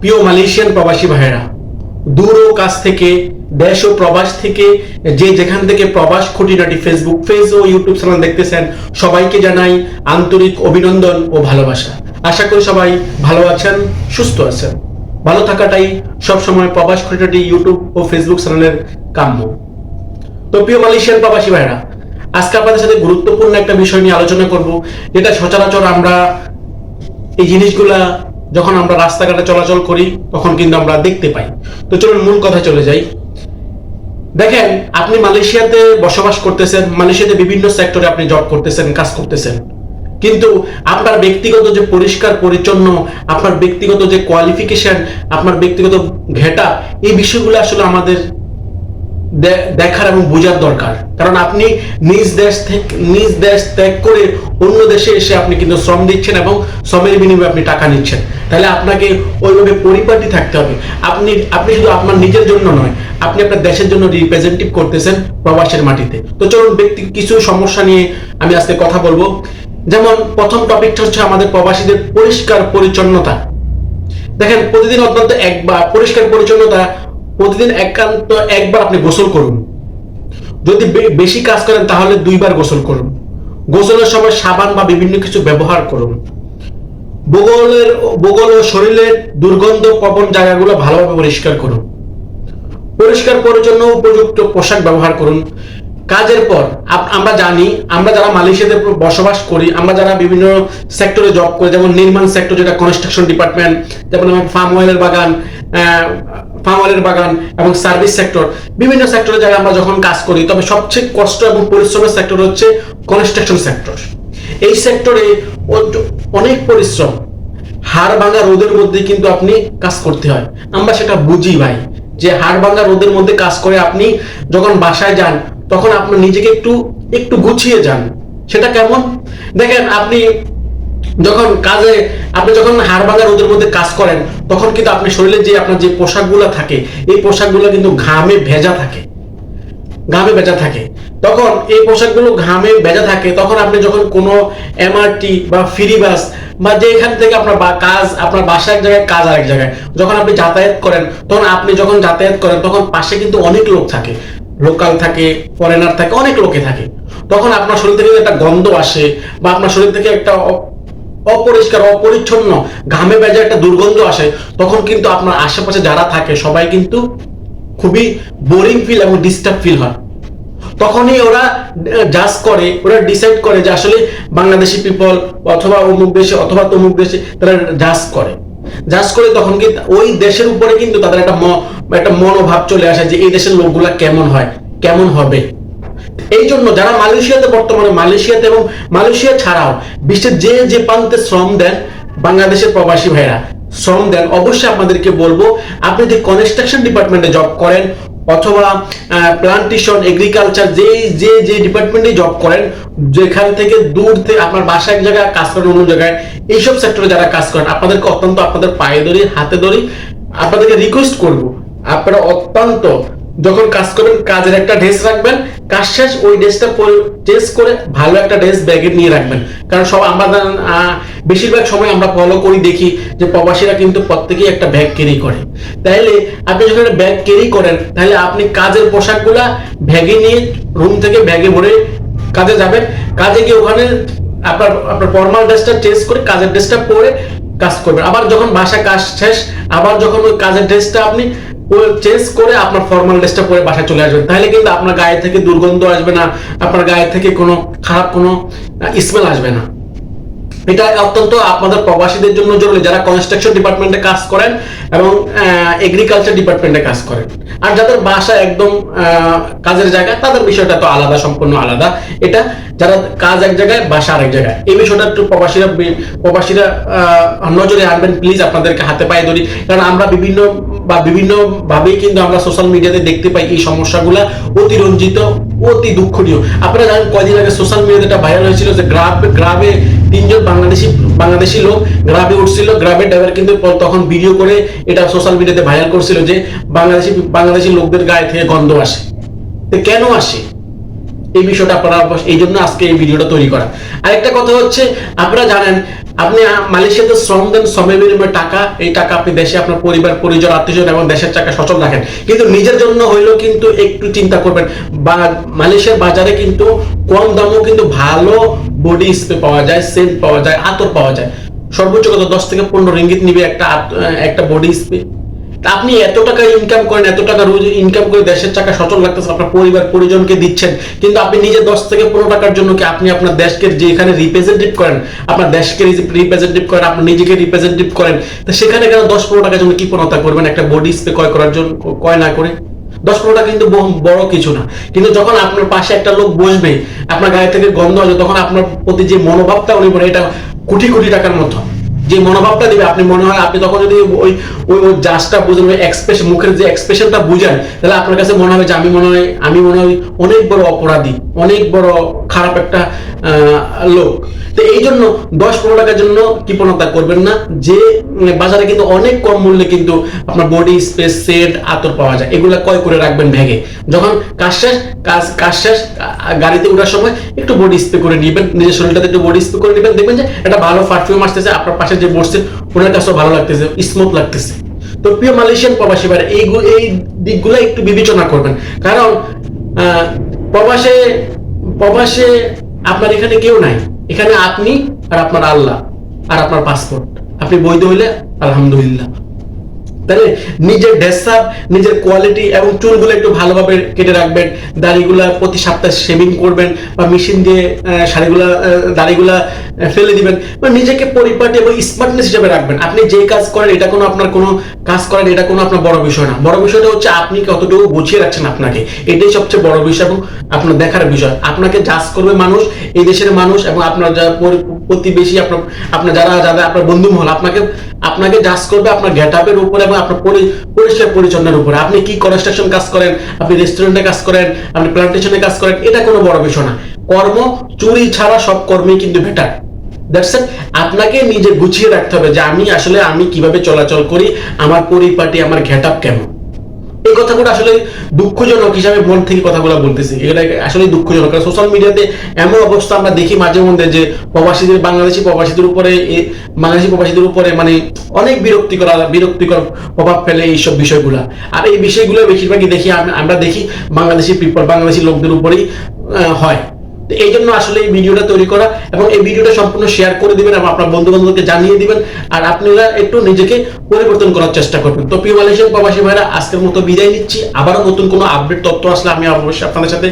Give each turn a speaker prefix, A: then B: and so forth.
A: প্রিয় মালয়েশিয়ান প্রবাসী ভাইয়েরা, দূর ও কাছ থেকে, দেশ ও প্রবাস থেকে যে যেখান থেকে প্রবাস খুঁটিনাটি ফেসবুক পেজ ও ইউটিউব চ্যানেল দেখতেছেন, সবাইকে জানাই আন্তরিক অভিনন্দন ও ভালোবাসা। আশা করি সবাই ভালো আছেন, সুস্থ আছেন। ভালো থাকাটাই সবসময় প্রবাস খুঁটিনাটি ইউটিউব ও ফেসবুক চ্যানেলের কাম্য। তো প্রিয় মালয়েশিয়ান প্রবাসী ভাইরা আজকে আপনাদের সাথে গুরুত্বপূর্ণ একটা বিষয় নিয়ে আলোচনা করব, যেটা সচরাচর আমরা এই জিনিসগুলা যখন আমরা রাস্তাঘাটে চলাচল করি, তখন কিন্তু আমরা দেখতে পাই। তো চলুন মূল কথা চলে যাই। দেখেন, আপনি মালয়েশিয়াতে বসবাস করতেছেন, মালয়েশিয়াতে বিভিন্ন সেক্টরে আপনি জব করতেছেন, কাজ করতেছেন। কিন্তু আপনার ব্যক্তিগত যে পরিষ্কার পরিচ্ছন্ন, আপনার ব্যক্তিগত যে কোয়ালিফিকেশন আপনার ব্যক্তিগত ঘেটা, এই বিষয়গুলো আসলে আমাদের দেখার এবং বোঝার দরকার। কারণ আপনি নিজ দেশ থেকে, নিজ দেশ ত্যাগ করে অন্য দেশে এসে আপনি কিন্তু শ্রম দিচ্ছেন এবং শ্রমের বিনিময়ে আপনি টাকা নিচ্ছেন। তাহলে আপনাকে ওইভাবে পরিপাটি থাকতে হবে। আপনি আপনি শুধু আপনার নিজের জন্য নয়, আপনি আপনার দেশের জন্য রিপ্রেজেন্টেটিভ করতেছেন প্রবাসের মাটিতে। তো চলুন ব্যক্তি কিছু সমস্যা নিয়ে আমি আজকে কথা বলব। যেমন প্রথম টপিকটা হচ্ছে আমাদের প্রবাসীদের পরিষ্কার পরিচ্ছন্নতা। দেখেন, প্রতিদিন অত্যন্ত একবার পরিষ্কার পরিচ্ছন্নতা প্রতিদিন একান্ত একবার আপনি গোসল করুন। যদি বেশি কাজ করেন তাহলে দুইবার গোসল করুন। গোসলের সময় সাবান বা বিভিন্ন কিছু ব্যবহার করুন। বগলের বগল ও শরীরের দুর্গন্ধ পবন জায়গাগুলো ভালোভাবে পরিষ্কার করুন। পরিষ্কার করার জন্য উপযুক্ত পোশাক ব্যবহার করুন। কাজের পর আমরা জানি, আমরা যারা মালয়েশিয়াতে বসবাস করি, আমরা যারা বিভিন্ন সেক্টরে জব করি, যেমন নির্মাণ সেক্টর যেটা কনস্ট্রাকশন ডিপার্টমেন্ট যেমন ফার্ম অয়েলের বাগান ফার্ম অয়েলের বাগান এবং সার্ভিস সেক্টর বিভিন্ন সেক্টরে যারা আমরা যখন কাজ করি, তবে সবচেয়ে কষ্ট এবং পরিশ্রমের সেক্টর হচ্ছে কনস্ট্রাকশন সেক্টর এই সেক্টরে অনেক পরিশ্রম হাড় ভাঙা রোদের মধ্যে কিন্তু আপনি কাজ করতে হয়। আমরা সেটা বুঝি ভাই, যে হাড় ভাঙা রোদের মধ্যে কাজ করে আপনি যখন বাসায় যান, তখন আপনার নিজেকে একটু একটু গুছিয়ে যান। সেটা কেমন? দেখেন, আপনি যখন কাজে, আপনি যখন হাড় ভাঙা রোদের মধ্যে কাজ করেন, তখন কিন্তু আপনার শরীরে যে আপনার যে পোশাকগুলো থাকে, এই পোশাকগুলো কিন্তু ঘামে ভেজা থাকে। ঘামে ভেজা থাকে। তখন এই পোশাকগুলো ঘামে ভেজা থাকে, তখন আপনি যখন কোনো এমআরটি বা ফ্রি বাস বা যেখান থেকে আপনার কাজ, আপনার বাসা এক জায়গায়, কাজ আরেক জায়গায়। যখন আপনি যাতায়াত করেন, তখন আপনি যখন যাতায়াত করেন, তখন পাশে কিন্তু অনেক লোক থাকে। লোকাল থাকে ফরেনার থাকে, অনেক লোকে থাকে। তখন আপনার শরীর থেকে একটা গন্ধ আসে বা আপনার শরীর থেকে একটা অপরিষ্কার, অপরিচ্ছন্ন, ঘামে বেজে একটা দুর্গন্ধ আসে, তখন কিন্তু আপনার আশেপাশে যারা থাকে, সবাই কিন্তু খুবই বোরিং ফিল এবং ডিস্টার্ব ফিল হয়। তখনই ওরা জাজ করে, ওরা ডিসাইড করে যে আসলে বাংলাদেশি পিপল অথবা অমুক দেশে অথবা তমুক দেশে তারা জাজ করে। জাজ করে তখন কি ওই দেশের উপরে কিন্তু তাদের একটা একটা মনোভাব চলে আসে যে এই দেশের লোকগুলা কেমন হয়, কেমন হবে। এই জন্য যারা মালয়েশিয়াতে বর্তমানে, মালয়েশিয়াতে এবং মালয়েশিয়া ছাড়াও বিশ্বের যে যে প্রান্তে শ্রম দেন বাংলাদেশের প্রবাসী ভাইরা শ্রম দেন, অবশ্যই আপনাদেরকে বলব, আপনি যে কনস্ট্রাকশন ডিপার্টমেন্টে জব করেন অথবা প্লান্টেশন এগ্রিকালচার যে যে যে ডিপার্টমেন্টে জব করেন যেখান থেকে দূর থেকে আপনার বাসা এক জায়গায় কাজ করেন অন্য জায়গায় এইসব সেক্টরে যারা কাজ করেন আপনাদেরকে অত্যন্ত আপনাদের পায়ে ধরি হাতে ধরি আপনাদেরকে রিকোয়েস্ট করব। আপনারা অত্যন্ত যখন কাজ করবেন কাজের একটা ড্রেস রাখবেন কাজ শেষ ওই ড্রেসটা চেস করে ভালো একটা ড্রেস ব্যাগে নিয়ে রাখবেন। কারণ সব আহ, বেশিরভাগ সময় আমরা ফলো করি, দেখি যে প্রবাসীরা কিন্তু প্রত্যেকেই একটা ব্যাগ ক্যারি করে। তাইলে আপনি যখন একটা ব্যাগ ক্যারি করেন তাহলে আপনি কাজের পোশাকগুলা ব্যাগে নিয়ে রুম থেকে ব্যাগে ভরে কাজে যাবেন। কাজে গিয়ে ওখানে আপনার আপনার ফর্মাল ড্রেসটা চেঞ্জ করে, কাজের ড্রেসটা পরে কাজ করবেন। আবার যখন বাসা কাজ শেষ, আবার যখন ওই কাজের ড্রেসটা আপনি চেঞ্জ করে আপনার ফর্মাল ড্রেসটা পরে বাসায় চলে আসবেন। তাহলে কিন্তু আপনার গায়ে থেকে দুর্গন্ধ আসবে না, আপনার গায়ে থেকে কোনো খারাপ কোনো স্মেল আসবে না। এটা অত্যন্ত আপনাদের প্রবাসীদের জন্য জরুরি, যারা কনস্ট্রাকশন ডিপার্টমেন্টে কাজ করেন এবং এগ্রিকালচার ডিপার্টমেন্টে কাজ করেন। আর যাদের বাসা একদম কাজের জায়গা, তাদের বিষয়টা তো আলাদা, সম্পূর্ণ আলাদা। এটা যারা কাজ এক জায়গায়, বাসা আরেক জায়গায়। এই বিষয়টা একটু প্রবাসীরা প্রবাসীরা নজরে আনবেন প্লিজ আপনাদেরকে হাতে পায়ে ধরি। কারণ আমরা বিভিন্ন, বা বিভিন্ন ভাবেই কিন্তু আমরা সোশ্যাল মিডিয়াতে দেখতে পাই এই সমস্যাগুলা। অতিরঞ্জিত, অতি দুঃখনীয়। আপনারা জানেন, কয়দিন আগে সোশ্যাল মিডিয়াতে একটা ভাইরাল হয়েছিল যে গ্রামে গ্রামে তিনজন বাংলাদেশি বাংলাদেশি লোক গ্রামে উঠছিল গ্রামের ড্রাইভার কিন্তু তখন ভিডিও করে এটা সোশ্যাল মিডিয়াতে ভাইরাল করছিল যে বাংলাদেশি বাংলাদেশি লোকদের গায়ে থেকে গন্ধ আসে। কেন আসে? এই বিষয়টা আপনারা এই জন্য আজকে এই ভিডিওটা তৈরি করা। আরেকটা কথা হচ্ছে, আপনারা জানেন, আপনি মালয়েশিয়াতে শ্রম দেন, শ্রমের বিনিময়ে টাকা, এই টাকা আপনি দেশে আপনার পরিবার, পরিজন আত্মীয় এবং দেশের টাকা সচল রাখেন। কিন্তু নিজের জন্য হইলেও কিন্তু একটু চিন্তা করবেন, বা মালয়েশিয়ার বাজারে কিন্তু কম দামেও কিন্তু ভালো বডি স্প্রে পাওয়া যায় সেন্ট পাওয়া যায় আতর পাওয়া যায়। সর্বোচ্চ কত দশ থেকে পনেরো রিঙ্গিত নিবে একটা একটা বডি স্প্রে তা আপনি এত টাকা ইনকাম করেন, এত টাকা রোজ ইনকাম করে দেশের টাকা সচল রাখতেছে আপনার পরিবার, পরিজনকে দিচ্ছেন, কিন্তু আপনি নিজে দশ থেকে পনেরো টাকার জন্য কি আপনি আপনার দেশকে যেখানে রিপ্রেজেন্টেটিভ করেন, আপনার দেশকে রিপ্রেজেন্টেটিভ করেন আপনি নিজেকে রিপ্রেজেন্টেটিভ করেন, তো সেখানে কেন দশ পনেরো টাকার জন্য কি প্রণতা করবেন? একটা বডি স্প্রে ক্রয় করার জন্য, ক্রয় না করে? দশ পনেরো টাকা কিন্তু বড় কিছু না। কিন্তু যখন আপনার পাশে একটা লোক বসবে, আপনার গায়ে থেকে গন্ধ আসবে, তখন আপনার প্রতি যে মনোভাবটা উনি বলে, এটা কোটি কোটি টাকার মতো যে মনোভাবটা দিবে, আপনি মনে হয়, আপনি তখন যদি ওই ওই ওই জাজটা বুঝেন, ওই এক্সপ্রেশন মুখের যে এক্সপ্রেশনটা বুঝেন, তাহলে আপনার কাছে মনে হবে যে আমি মনে হয় আমি মনে হয় অনেক বড় অপরাধী, অনেক বড় খারাপ একটা লোক। এই জন্য দশ পনেরো টাকার জন্য কৃপণতা করবেন না। যে বাজারে কিন্তু অনেক কম মূল্যে কিন্তু আপনার বডি স্পেস সেট আতর পাওয়া যায়। এগুলা ক্রয় করে রাখবেন ব্যাগে যখন শেষ, কাজ শেষ গাড়িতে ওঠার সময় একটু বডি স্প্রে করে নেবেন। নিজের শরীরটাতে একটু বডি স্প্রে করে নেবেন। দেখবেন যে একটা ভালো পারফিউম আসতেছে, আপনার পাশে যে বসছেন ওনার কাছেও ভালো লাগতেছে স্মুথ লাগতেছে। তো প্রিয় মালয়েশিয়ান প্রবাসী ভাইরা, এই এই দিকগুলো একটু বিবেচনা করবেন। কারণ প্রবাসে প্রবাসে আপনার এখানে কেউ নাই। এখানে আপনি আর আপনার আল্লাহ আর আপনার পাসপোর্ট আপনি বৈধ হইলে, আলহামদুলিল্লাহ। তাহলে নিজের ড্রেসআপ নিজের কোয়ালিটি এবং চুলগুলো একটু ভালোভাবে কেটে রাখবেন। দাড়িগুলা প্রতি সপ্তাহে শেভিং করবেন বা মেশিন দিয়ে শাড়িগুলা দাড়িগুলা ফেলে দিবেন। বা নিজেকে পরিপাটি এবং স্মার্টনেস হিসেবে রাখবেন। আপনি যে কাজ করেন, এটা কোনো আপনার কোনো কাজ করেন, এটা কোনো আপনার বড় বিষয় না। বড় বিষয়টা হচ্ছে আপনি কতটুকু গুছিয়ে রাখছেন আপনাকে? এটাই সবচেয়ে বড় বিষয় এবং আপনার দেখার বিষয়। আপনাকে জাজ করবে মানুষ, এই দেশের মানুষ এবং আপনার যারা প্রতিবেশী, আপনার আপনার যারা যারা আপনার বন্ধু মহল আপনাকে আপনাকে জাজ করবে আপনার গেট আপের উপরে এবং আপনার পরিষ্কার পরিচ্ছন্নের উপরে। আপনি কি কনস্ট্রাকশন কাজ করেন, আপনি রেস্টুরেন্টে কাজ করেন, আপনি প্লান্টেশনে কাজ করেন, এটা কোনো বড় বিষয় না। কর্ম চুরি ছাড়া সব কর্মই কিন্তু বেটার আপনাকে নিজে গুছিয়ে রাখতে হবে যে আমি আসলে আমি কীভাবে চলাচল করি, আমার পরিপাটি, আমার ঘেট আপ কেমন? এই কথাগুলো আসলে দুঃখজনক হিসাবে মন থেকে কথাগুলো বলতেছি। এটা আসলে দুঃখজনক। কারণ সোশ্যাল মিডিয়াতে এমন অবস্থা আমরা দেখি মাঝে মধ্যে যে প্রবাসীদের, বাংলাদেশি প্রবাসীদের উপরে বাংলাদেশি প্রবাসীদের উপরে মানে অনেক বিরক্তিকর বিরক্তিকর প্রভাব ফেলে এইসব বিষয়গুলা। আর এই বিষয়গুলো বেশিরভাগই দেখি, আমরা দেখি বাংলাদেশি পিপল বাংলাদেশি লোকদের উপরেই হয়। এই জন্য আসলে এই ভিডিওটা তৈরি করা এবং এই ভিডিওটা সম্পূর্ণ শেয়ার করে দিবেন এবং আপনার বন্ধু বান্ধবকে জানিয়ে দিবেন। আর আপনারা একটু নিজেকে পরিবর্তন করার চেষ্টা করবেন। তো প্রিয় মালয়েশিয়ান প্রবাসী ভাইরা, আজকের মতো বিদায় নিচ্ছি। আবারও নতুন কোনো আপডেট তথ্য আসলে আমি অবশ্যই আপনাদের সাথে